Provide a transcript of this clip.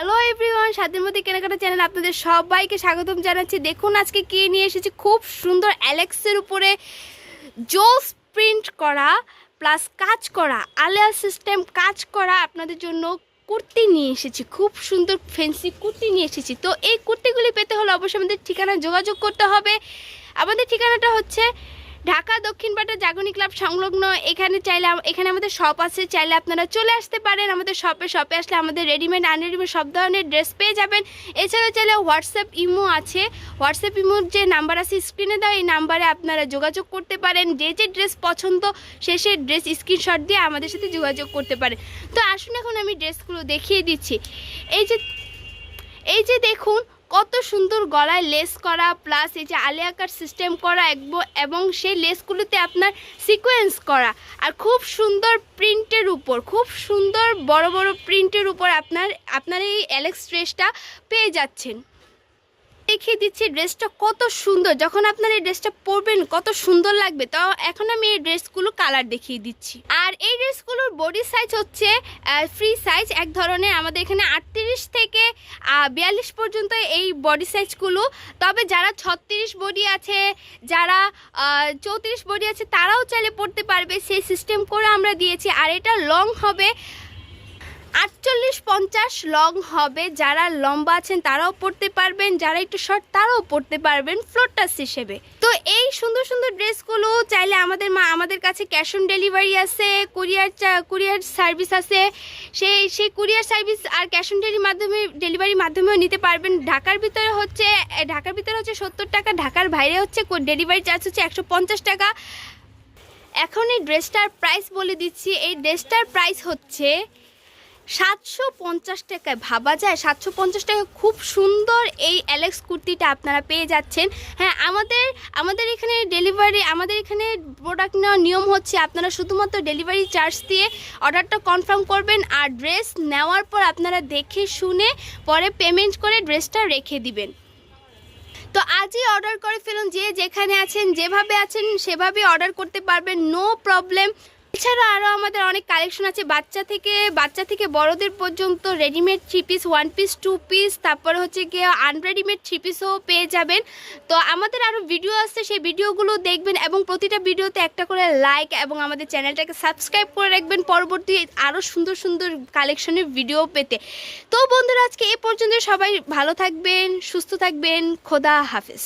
Hello everyone স্বাদের মধ্যে কেনাকাটা চ্যানেল আপনাদের সবাইকে স্বাগতম জানাচ্ছি। দেখুন আজকে কি নিয়ে এসেছি? খুব সুন্দর অ্যালেক্সের উপরে জোস প্রিন্ট করা প্লাস কাজ করা, আলিয়া সিস্টেম কাজ করা আপনাদের জন্য কুর্তি নিয়ে এসেছি। খুব সুন্দর ফেন্সি কুর্তি নিয়ে এসেছি। তো এই কুর্তিগুলি পেতে হলে অবশ্যই আমাদের ঠিকানা যোগাযোগ করতে হবে। আমাদের ঠিকানাটা হচ্ছে ঢাকা, দক্ষিণ পাটা জাগরণী ক্লাব সংলগ্ন। এখানে চাইলে এখানে আমাদের শপ আছে, চাইলে আপনারা চলে আসতে পারেন। আমাদের শপে শপে আসলে আমাদের রেডিমেড আনরেডিমেড সব ধরনের ড্রেস পেয়ে যাবেন। এছাড়াও চাইলে হোয়াটসঅ্যাপ ইমো আছে। হোয়াটসঅ্যাপ ইমোর যে নাম্বার আছে স্ক্রিনে দেওয়া এই নাম্বারে আপনারা যোগাযোগ করতে পারেন। যে যে ড্রেস পছন্দ, সে সে ড্রেস স্ক্রিনশট দিয়ে আমাদের সাথে যোগাযোগ করতে পারেন তো আসুন এখন আমি ড্রেসগুলো দেখিয়ে দিচ্ছি। এই যে এই যে দেখুন কত সুন্দর গলায় লেস করা প্লাস এই যে আলিয়াকার সিস্টেম করা এবং সেই লেসগুলোতে আপনার সিকোয়েন্স করা। আর খুব সুন্দর প্রিন্টের উপর, খুব সুন্দর বড় বড় প্রিন্টের উপর আপনার আপনার এই অ্যালেক্স ড্রেসটা পেয়ে যাচ্ছেন। দেখিয়ে দিচ্ছি ড্রেসটা কত সুন্দর, যখন আপনার এই ড্রেসটা পরবেন কত সুন্দর লাগবে, তো এখন আমি এই ড্রেসগুলো কালার দেখিয়ে দিচ্ছি। আর এই ড্রেসগুলোর বডি সাইজ হচ্ছে ফ্রি সাইজ এক ধরনের, আমাদের এখানে আটত্রিশ বিয়াল্লিশ পর্যন্ত এই বডি সাইজগুলো তবে যারা ছত্রিশ বডি আছে, যারা চৌত্রিশ বডি আছে, তারাও চাইলে পড়তে পারবে। সেই সিস্টেম করে আমরা দিয়েছি। আর এটা লং হবে। আটচল্লিশ পঞ্চাশ লং হবে। যারা লম্বা আছেন, তারাও পড়তে পারবেন। যারা একটু শর্ট তারাও পড়তে পারবেন ফ্লোটাস হিসেবে। তো এই সুন্দর সুন্দর ড্রেসগুলো চাইলে আমাদের মা, আমাদের কাছে ক্যাশ অন ডেলিভারি আছে কুরিয়ার কুরিয়ার সার্ভিস আছে। সেই সেই কুরিয়ার সার্ভিস আর ক্যাশ অন ডেলিভারির মাধ্যমে ডেলিভারির মাধ্যমেও নিতে পারবেন। ঢাকার ভিতরে হচ্ছে ঢাকার ভিতরে হচ্ছে সত্তর টাকা, ঢাকার বাইরে হচ্ছে ডেলিভারি চার্জ হচ্ছে একশো পঞ্চাশ টাকা। এখন এই ড্রেসটার প্রাইস বলে দিচ্ছি। এই ড্রেসটার প্রাইস হচ্ছে সাতশো পঞ্চাশ টাকায় ভাবা যায়। সাতশো পঞ্চাশ টাকায় খুব সুন্দর এই অ্যালেক্স কুর্তিটা আপনারা পেয়ে যাচ্ছেন। হ্যাঁ আমাদের আমাদের এখানে ডেলিভারি আমাদের এখানে প্রোডাক্ট নেওয়ার নিয়ম হচ্ছে আপনারা শুধুমাত্র ডেলিভারি চার্জ দিয়ে অর্ডারটা কনফার্ম করবেন আর ড্রেস নেওয়ার পর আপনারা দেখে শুনে পরে পেমেন্ট করে ড্রেসটা রেখে দিবেন। তো আজই অর্ডার করে ফেলুন, যে যেখানে আছেন, যেভাবে আছেন, সেভাবে অর্ডার করতে পারবেন নো প্রবলেম এছাড়া আরও আমাদের অনেক কালেকশন আছে। বাচ্চা থেকে বাচ্চা থেকে বড়দের পর্যন্ত readymade three piece one piece two piece তারপরে হচ্ছে গিয়ে আনরেডিমেড থ্রি পিসও পেয়ে যাবেন। তো আমাদের আরও ভিডিও আছে, সেই ভিডিওগুলো দেখবেন এবং প্রতিটা ভিডিওতে একটা করে লাইক এবং আমাদের চ্যানেলটাকে সাবস্ক্রাইব করে রাখবেন পরবর্তী আরও সুন্দর সুন্দর কালেকশনের ভিডিও পেতে। তো বন্ধুরা, আজকে এ পর্যন্ত সবাই ভালো থাকবেন, সুস্থ থাকবেন, খোদা হাফেজ।